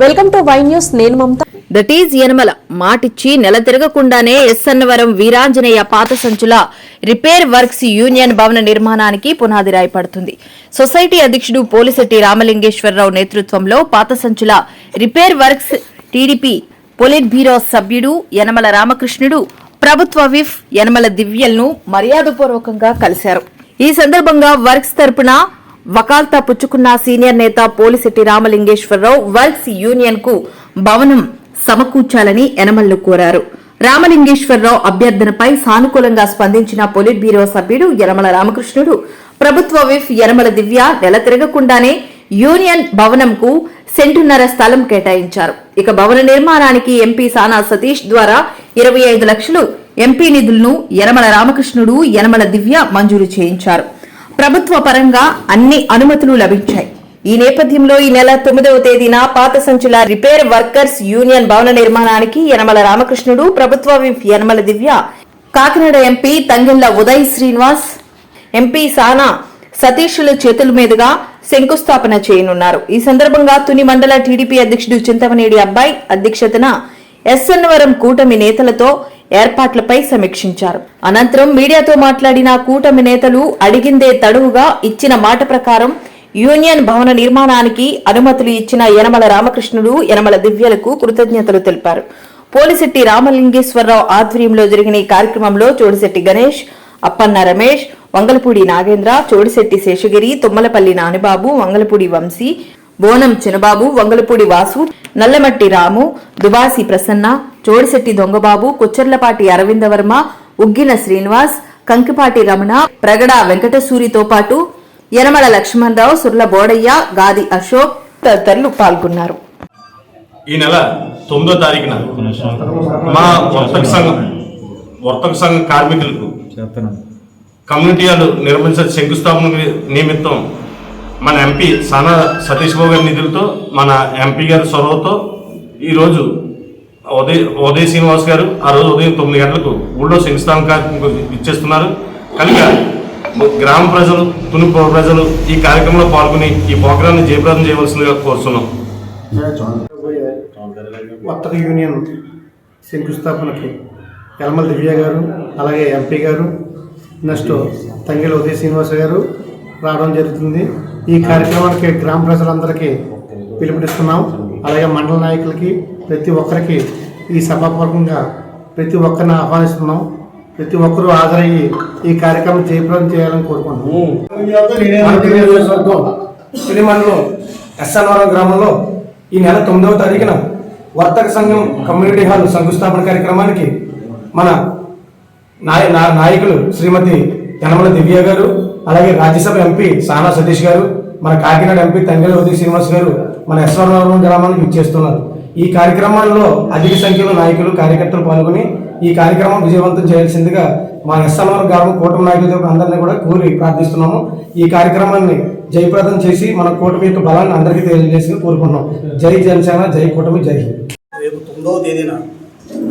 Welcome to Y news నేను మమత. That is Yanamala. మాటిచ్చి నెల తిరగకుండానే ఎస్ఎన్వరం వీరాంజనేయ పాత సంచుల రిపేర్ వర్క్స్ యూనియన్ భవన నిర్మాణానికి పునాది రాయపడుతుంది. సొసైటీ అధ్యక్షుడు పోలిశెట్టి రామలింగేశ్వరరావు నేతృత్వంలో పాత సంచుల repair works TDP polit bureau సభ్యుడు యనమల రామకృష్ణుడు ప్రభుత్వ విఫ్ యనమల దివ్యల్ను మర్యాదపూర్వకంగా కలిశారు. ఈ సందర్భంగా వర్క్స్ తరపున వకాల్తా పుచ్చుకున్న సీనియర్ నేత పోలిశెట్టి రామలింగేశ్వరరావు వర్క్స్ యూనియన్కు భవనం సమకూర్చాలని యనమల్లు కోరారు. రామలింగేశ్వరరావు అభ్యర్థనపై సానుకూలంగా స్పందించిన పొలిట్ బ్యూరో సభ్యుడు యనమల రామకృష్ణుడు ప్రభుత్వ విఫ్ యనమల దివ్య నెల తిరగకుండానే యూనియన్ భవనంకు సెంటున్నర స్థలం కేటాయించారు. ఇక భవన నిర్మాణానికి ఎంపీ సానా సతీష్ ద్వారా ఇరవై ఐదు లక్షలు ఎంపీ నిధులను యనమల రామకృష్ణుడు యనమల దివ్య మంజూరు చేయించారు. ప్రభుత్వ పరంగా అన్ని అనుమతులు లభించాయి. ఈ నేపథ్యంలో ఈ నెల తొమ్మిదవ తేదీన పాత సంచుల రిపేర్ వర్కర్స్ యూనియన్ భవన నిర్మాణానికి యనమల రామకృష్ణుడు ప్రభుత్వ whip Yanamala Divya Kakinada MP Tangella Uday Srinivas MP Sana సతీషుల చేతుల మీదుగా శంకుస్థాపన చేయనున్నారు. ఈ సందర్భంగా తుని మండల టీడీపీ అధ్యక్షుడు చింతమనేడి అబ్బాయి అధ్యక్షతన ఎస్ఎన్వరం కూటమి నేతలతో ఏర్పాట్లపై సమీక్షించారు. అనంతరం మీడియాతో మాట్లాడిన కూటమి నేతలు అడిగిందే తడువుగా ఇచ్చిన మాట ప్రకారం యూనియన్ భవన నిర్మాణానికి అనుమతులు ఇచ్చిన యనమల రామకృష్ణుడు యనమల దివ్యలకు కృతజ్ఞతలు తెలిపారు. పోలిశెట్టి రామలింగేశ్వరరావు ఆధ్వర్యంలో జరిగిన ఈ కార్యక్రమంలో చోడిశెట్టి గణేష్ అప్పన్న రమేష్ వంగలపూడి నాగేంద్ర చోడిశెట్టి శేషగిరి తుమ్మలపల్లి నానిబాబు వంగలపూడి వంశీ బోనం చినబాబు వంగలపూడి వాసు నల్లమట్టి రాము దుబాసి ప్రసన్న చోడిశెట్టి దొంగబాబు కొచ్చర్లపాటి అరవిందవర్మ ఉగ్గిన శ్రీనివాస్ కంకిపాటి రమణ ప్రగడ వెంకటసూరితో పాటు యనమల లక్ష్మణరావు సుర్ల బోడయ్య గాది అశోక్ తదితరులు పాల్గొన్నారు. ఈ నెల తొమ్మిదో తారీఖున మా వర్తక సంఘం వర్తక సంఘ కార్మికులకు కమ్యూనిటీలు నిర్మించిన శంకుస్థాపన నిమిత్తం మన ఎంపీ సానా సతీష్ బాబు గారి నిధులతో మన ఎంపీ గారి చొరవతో ఈరోజు ఉదయ ఉదయ శ్రీనివాస్ గారు ఆ రోజు ఉదయం తొమ్మిది గంటలకు ఊళ్ళో శంకుస్థాపన కార్యక్రమం ఇచ్చేస్తున్నారు. కనుక గ్రామ ప్రజలు తుని ప్రజలు ఈ కార్యక్రమంలో పాల్గొని ఈ ప్రోగ్రామ్ని జయప్రదం చేయవలసిందిగా కోరుతున్నాం కొత్త యూనియన్ శంకుస్థాపనకి యలమల దివ్య గారు అలాగే ఎంపీ గారు నెక్స్ట్ తంగిల ఉదయ శ్రీనివాస గారు రావడం జరుగుతుంది. ఈ కార్యక్రమానికి గ్రామ ప్రజలందరికీ పిలుపునిస్తున్నాం. అలాగే మండల నాయకులకి ప్రతి ఒక్కరికి ఈ సభాపూర్వకంగా ప్రతి ఒక్కరిని ఆహ్వానిస్తున్నాం. ప్రతి ఒక్కరూ హాజరయ్యి ఈ కార్యక్రమం జయప్రదం చేయాలని కోరుకుంటున్నాం. తిని మండలం ఎస్ఎన్వరం గ్రామంలో ఈ నెల తొమ్మిదవ తారీఖున వర్తక సంఘం కమ్యూనిటీ హాల్ శంకుస్థాపన కార్యక్రమానికి మన నాయ నా- నాయకులు శ్రీమతి యనమల దివ్య గారు అలాగే రాజ్యసభ ఎంపీ సానా సతీష్ గారు మన కాకినాడ ఎంపీ తంగెల ఉదయ శ్రీనివాస్ గారు మన ఎస్వరవరం గ్రామానికి ఇచ్చేస్తున్నారు ఈ కార్యక్రమాల్లో అధిక సంఖ్యలో నాయకులు కార్యకర్తలు పాల్గొని ఈ కార్యక్రమం విజయవంతం చేయాల్సిందిగా మా ఎస్ఎల్ఆర్ గ్రామం కూటమి నాయకులతో అందరినీ కూడా కోరి ప్రార్థిస్తున్నాము. ఈ కార్యక్రమాన్ని జయప్రదం చేసి మన కూటమి యొక్క బలాన్ని అందరికీ తెలియజేసి కోరుకుంటున్నాం. జై జనసేన జై కూటమి జై రేపు తొమ్మిదవ తేదీన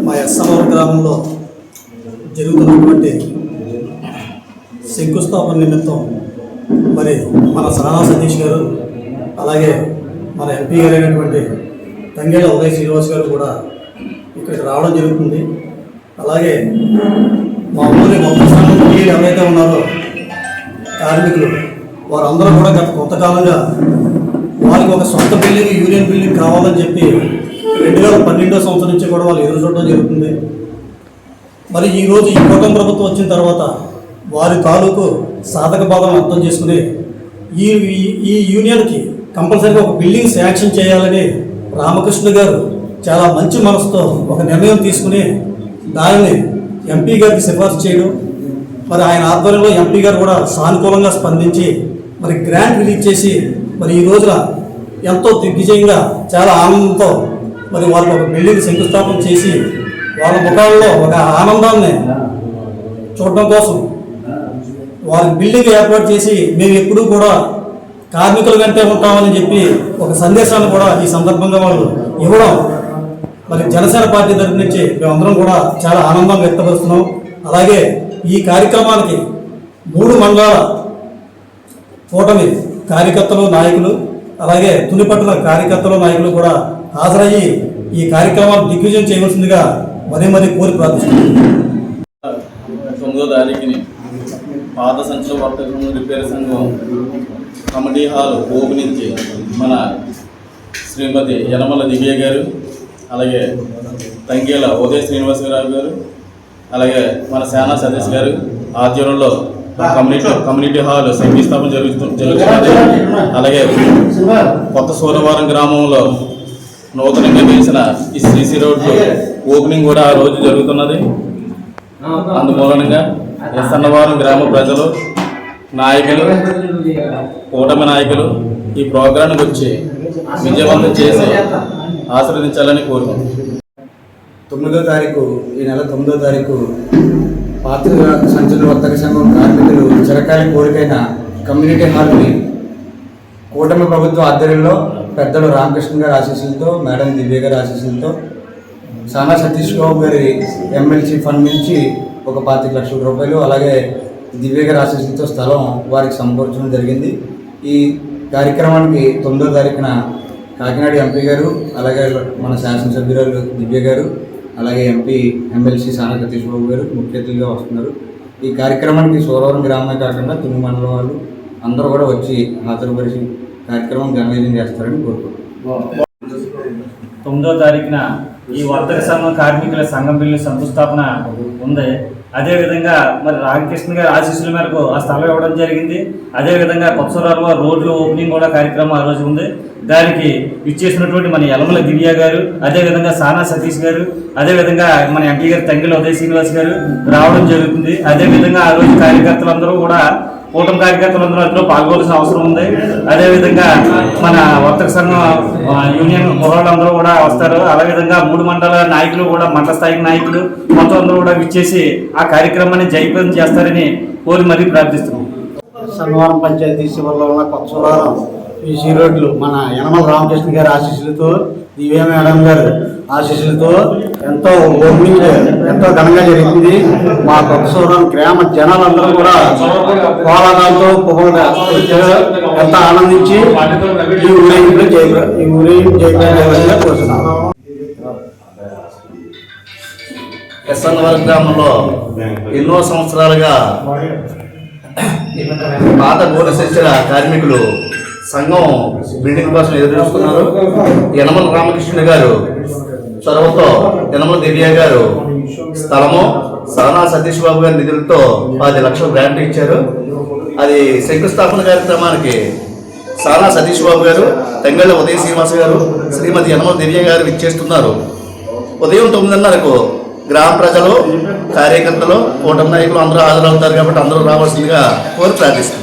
మా ఎస్ఎంఆర్ గ్రామంలో జరుగుతున్నటువంటి శంకుస్థాపన నిమిత్తం మరి మన సరళా సతీష్ గారు అలాగే మన ఎంపీ గారు అయినటువంటి తంగేళ్ళ శ్రీనివాస్ గారు కూడా ఇక్కడికి రావడం జరుగుతుంది. అలాగే మా ఊరి మొత్తం సంఘం ఎవరైతే ఉన్నారో కార్మికులు వారందరూ కూడా గత కొంతకాలంగా వారికి ఒక సొంత బిల్డింగ్ యూనియన్ బిల్డింగ్ కావాలని చెప్పి రెండు వేల పన్నెండో సంవత్సరం నుంచి కూడా వాళ్ళు ఎదురు చూడడం జరుగుతుంది. మరి ఈరోజు ఈ కూటమి ప్రభుత్వం వచ్చిన తర్వాత వారి తాలూకు సాధక బాధను అర్థం చేసుకుని ఈ- ఈ యూనియన్కి కంపల్సరీగా ఒక బిల్డింగ్ శాంక్షన్ చేయాలని రామకృష్ణ గారు చాలా మంచి మనసుతో ఒక నిర్ణయం తీసుకుని దానిని ఎంపీ గారికి సిఫార్సు చేయడం మరి ఆయన ఆధ్వర్యంలో ఎంపీ గారు కూడా సానుకూలంగా స్పందించి మరి గ్రాంట్ రిలీజ్ చేసి మరి ఈ రోజున ఎంతో దిగ్విజయంగా చాలా ఆనందంతో మరి వాళ్ళకి ఒక బిల్డింగ్ శంకుస్థాపన చేసి వాళ్ళ ముఖాల్లో ఒక ఆనందాన్ని చూడడం కోసం వారి బిల్డింగ్ ఏర్పాటు చేసి మేము ఎప్పుడూ కూడా కార్మికుల వెంటే ఉంటామని చెప్పి ఒక సందేశాన్ని కూడా ఈ సందర్భంగా వాళ్ళు ఇవ్వడం మరి జనసేన పార్టీ తరఫు నుంచి మేమందరం కూడా చాలా ఆనందం వ్యక్తపరుస్తున్నాం. అలాగే ఈ కార్యక్రమానికి మూడు మండలాల కూటమి కార్యకర్తలు నాయకులు అలాగే తునిపట్ల కార్యకర్తలు నాయకులు కూడా హాజరయ్యి ఈ కార్యక్రమాలు దిగ్విజయం చేయవలసిందిగా మరీ మరీ కోరి ప్రార్థిస్తున్నాం. తొమ్మిదో తారీఖుని పాత సంచుల వర్తకం రిపేర్ సంఘం కమిటీ హాల్ ఓపు నుంచి మన శ్రీమతి యనమల దివ్య గారు అలాగే తంగేల ఉదయ శ్రీనివాసరావు గారు అలాగే మన సేనా సతీష్ గారు ఆధ్వర్యంలో కమ్యూనిటీ కమ్యూనిటీ హాల్ శంకుస్థాపన జరుగుతు జరుగుతున్నది. అలాగే కొత్త సోనవరం గ్రామంలో నూతనంగా వేసిన ఈ సిసి రోడ్డు ఓపెనింగ్ కూడా ఆ రోజు జరుగుతున్నది. అందుమూలంగా ఎస్సన్నవారం గ్రామ ప్రజలు నాయకులు కూటమి నాయకులు ఈ ప్రోగ్రాంకి వచ్చి విజయవంతం చేసి ఆశీర్వదించాలని కోరుకుంటున్నాను తొమ్మిదో తారీఖు ఈ నెల తొమ్మిదో తారీఖు పాత సంచుల వర్తక సంఘం కార్మికులు చిరకాల కోరికైన కమ్యూనిటీ హాల్ని కూటమి ప్రభుత్వ ఆధ్వర్యంలో పెద్దలు రామకృష్ణ గారి ఆశీస్సులతో మేడం దివ్య గారి ఆశీస్సులతో సానా సతీష్ బాబు గారి ఎమ్మెల్సీ ఫండ్ నుంచి ఒక పాతిక లక్షల రూపాయలు అలాగే దివ్య గారి ఆశీస్సులతో స్థలం వారికి సమకూర్చడం జరిగింది. ఈ కార్యక్రమానికి తొమ్మిదో తారీఖున కాకినాడ ఎంపీ గారు అలాగే మన శాసనసభ్యురాలు దివ్య గారు అలాగే ఎంపీ ఎమ్మెల్సీ సానా సతీష్ బాబు గారు ముఖ్య అతిథిగా వస్తున్నారు. ఈ కార్యక్రమానికి సోలవరం గ్రామమే కాకుండా తుని మండలం వాళ్ళు అందరూ కూడా వచ్చి హాజరుపరిచి కార్యక్రమం ఘనవిజయం చేస్తారని కోరుకుంటున్నాం. తొమ్మిదో తారీఖున ఈ వర్తక సంఘం కార్మికుల సంఘం బిల్లు శంకుస్థాపన ఉంది. అదేవిధంగా మరి రామకృష్ణ గారి ఆశీస్సుల మేరకు ఆ స్థలం ఇవ్వడం జరిగింది. అదేవిధంగా కొత్తసూరాలో రోడ్లు ఓపెనింగ్ కూడా కార్యక్రమం ఆ రోజు ఉంది. దానికి ఇచ్చేసినటువంటి మన యలమల దివ్య గారు అదేవిధంగా సానా సతీష్ గారు అదేవిధంగా మన ఎంపీ గారు తంగిల ఉదయ శ్రీనివాస్ గారు రావడం జరుగుతుంది. అదేవిధంగా ఆ రోజు కార్యకర్తలందరూ కూడా కూటమి కార్యకర్తలందరూ అందులో పాల్గొనాల్సిన అవసరం ఉంది. అదేవిధంగా మన వర్తక సంఘం యూనియన్ కుర్రాళ్ళందరూ కూడా వస్తారు. అదేవిధంగా మూడు మండల నాయకులు కూడా మండల స్థాయి నాయకులు మొత్తం అందరూ కూడా విచ్చేసి ఆ కార్యక్రమాన్ని జయప్రదం చేస్తారని కోరి మరీ ప్రార్థిస్తున్నాం. శనివారం పంచాయతీ శివర్లో ఉన్న కొత్తవరం ఈ రోడ్లు మన యనమల రామకృష్ణ గారి ఆశీస్సులతో దివ్య మేడం గారు ఆశీస్సులతో ఎంతో ఓపెనింగ్ ఎంతో ఘనంగా జరిగింది. మా కొత్తవరం గ్రామ జనాలందరూ కూడా కోలాటాలతో ఎంత ఆనందించి ఈ ఊరేగింపులో ఈ ఊరేగింపు జయప్రదంగా కోరుతున్నాను ఎస్ఎన్వర్ గ్రామంలో ఎన్నో సంవత్సరాలుగా పాత గోడశిక్షల కార్మికులు సంఘం బిల్డింగ్ కోసం ఎదురు చూస్తున్నారు యనమల రామకృష్ణ గారు చొరవతో యనమల దివ్య గారు స్థలము సానా సతీష్ బాబు గారి నిధులతో పది లక్షల గ్రాంట్ ఇచ్చారు. అది శంకుస్థాపన కార్యక్రమానికి సానా సతీష్ బాబు గారు తెంగళ్ళ ఉదయ శ్రీనివాస గారు శ్రీమతి యనమల దివ్య గారు ఇచ్చేస్తున్నారు ఉదయం తొమ్మిదిన్నరకు గ్రామ ప్రజలు కార్యకర్తలు కూటమి నాయకులు అందరూ హాజరవుతారు కాబట్టి అందరూ రావాల్సిందిగా కోరి ప్రార్థిస్తున్నారు